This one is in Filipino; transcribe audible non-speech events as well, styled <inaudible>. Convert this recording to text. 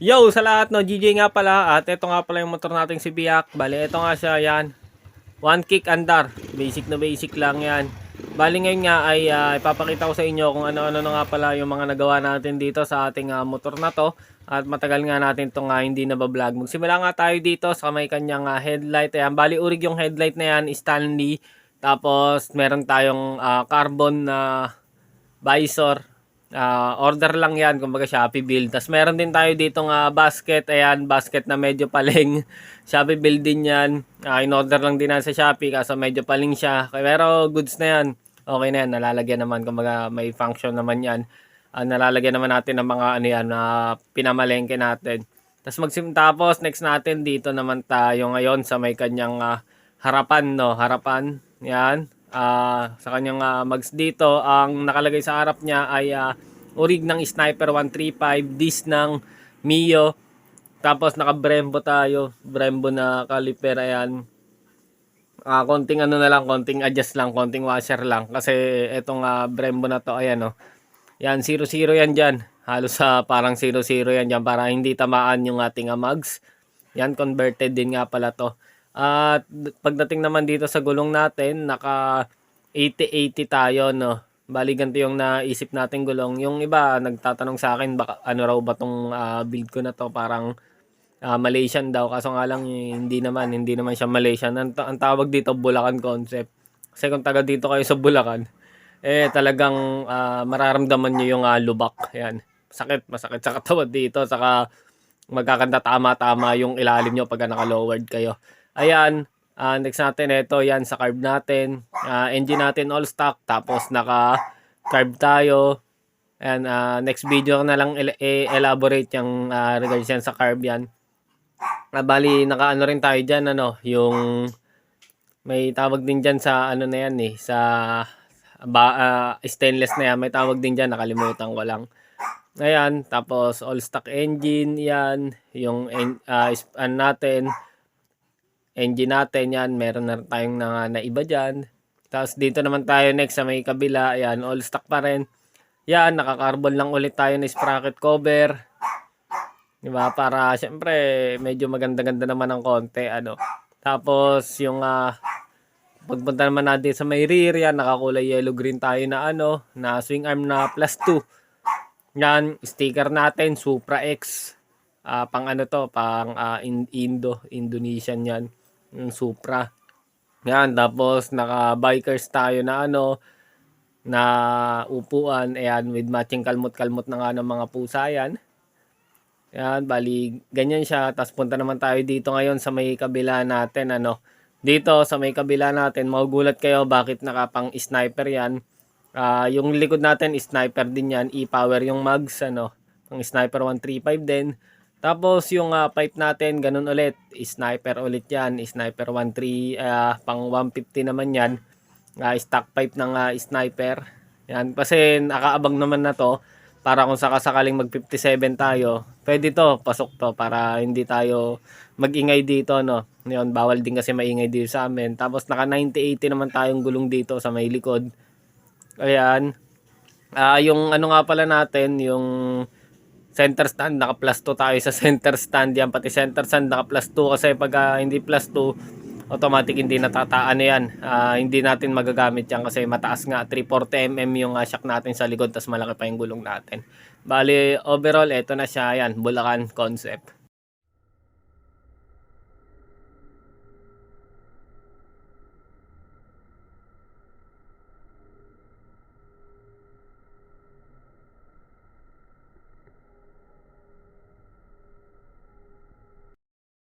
Yo, sa lahat no, GJ nga pala at ito nga pala yung motor nating si Biak. Bali, ito nga siya, yan. One kick andar. Basic na basic lang yan. Bali ngayon nga ay ah, ipapakita ko sa inyo kung ano-ano na nga pala yung mga nagawa natin dito sa ating ah, motor na to. At matagal nga natin itong nga hindi nabablog. Magsimula nga tayo dito sa may kanyang ah, headlight. Ayan, bali urig yung headlight na yan, Stanley. Tapos meron tayong ah, carbon na visor. Ah, order lang yan, kumbaga Shopee build. Tapos meron din tayo dito nga basket. Ayan, basket na medyo paling. <laughs> Shopee build din yan. Ah, in-order lang din sa Shopee kaso medyo paling siya. Pero goods na yan. Okay na yan, nalalagyan naman. Kumbaga may function naman yan. Ah, nalalagyan naman natin ng mga ano yan na pinamalengke natin. Tapos magsim tapos next natin dito naman tayo ngayon sa may kanyang ah, harapan no, harapan. Yan. Ah, sa kanyang ah, mags dito, ang nakalagay sa harap niya ay ah, urig ng Sniper 135, dis ng Mio. Tapos naka Brembo tayo, Brembo na caliper ayan. Ah, konting ano na lang, konting adjust lang, konting washer lang kasi etong ah, Brembo na to ayan no. Yan 00 yan diyan. Halos sa parang 00 yan diyan para hindi tamaan yung ating ah, mags. Yan converted din nga pala to. At pagdating naman dito sa gulong natin, naka 80-80 tayo no. Bali ganito yung naisip natin gulong. Yung iba nagtatanong sa akin baka ano raw ba tong ah, build ko na to parang ah, Malaysian daw kaso nga lang hindi naman hindi naman siya Malaysian. Ang, ang tawag dito Bulacan concept. Kasi kung taga dito kayo sa Bulacan, eh talagang ah, mararamdaman niyo yung ah, lubak. Yan. Sakit, masakit sa katawan dito saka magkakanta tama-tama yung ilalim nyo pag naka-lowered kayo. Ayan, ah, next natin ito, yan sa carb natin. Ah, engine natin all stock, tapos naka-carb tayo. Ayan, ah, next video na lang el- i-elaborate yung ah, regards yan sa carb yan. Ah, bali, naka-ano rin tayo dyan, ano, yung may tawag din dyan sa ano na yan eh, sa ba, ah, stainless na yan, may tawag din dyan, nakalimutan ko lang. Ayan, tapos all stock engine, yan, yung is- ano natin, engine natin, yan, meron na tayong na, na iba dyan. Tapos dito naman tayo next sa may kabila, ayan, all stock pa rin. Yan, naka-carbon lang ulit tayo na sprocket cover. Di ba? Para syempre medyo maganda-ganda naman ng konti ano. Tapos yung ah, pagpunta naman natin sa may rear yan, nakakulay yellow green tayo na ano, na swing arm na plus 2. Yan, sticker natin Supra X. Ah, pang ano to, pang in- Indo, Indonesian yan. Yung Supra. Yan, tapos naka-bikers tayo na ano, na upuan, ayan, with matching kalmot-kalmot na nga ng mga pusa yan. Yan, bali, ganyan siya. Tapos punta naman tayo dito ngayon sa may kabila natin, ano. Dito sa may kabila natin, magugulat kayo bakit nakapang sniper yan. Ah, yung likod natin, sniper din yan. E-power yung mags, ano. Ang sniper 135 din. Tapos yung ah, pipe natin, ganun ulit. Sniper ulit yan. Sniper 13, ah, pang 150 naman yan. Ah, stock pipe ng ah, sniper. Yan, kasi nakaabang naman na to para kung sakasakaling mag 57 tayo, pwede to, pasok to para hindi tayo magingay dito no. Ngayon, bawal din kasi maingay dito sa amin. Tapos naka 90-80 naman tayong gulong dito sa may likod. Ayan. Ah, yung ano nga pala natin, yung center stand, naka plus 2 tayo sa <laughs> center stand yan. Pati center stand naka plus 2 kasi pag ah, hindi plus 2, automatic hindi natataan na yan. Ah, hindi natin magagamit yan kasi mataas nga. 340mm yung ah, shock natin sa likod, tas malaki pa yung gulong natin. Bali, overall, eto na siya. Yan, Bulacan concept.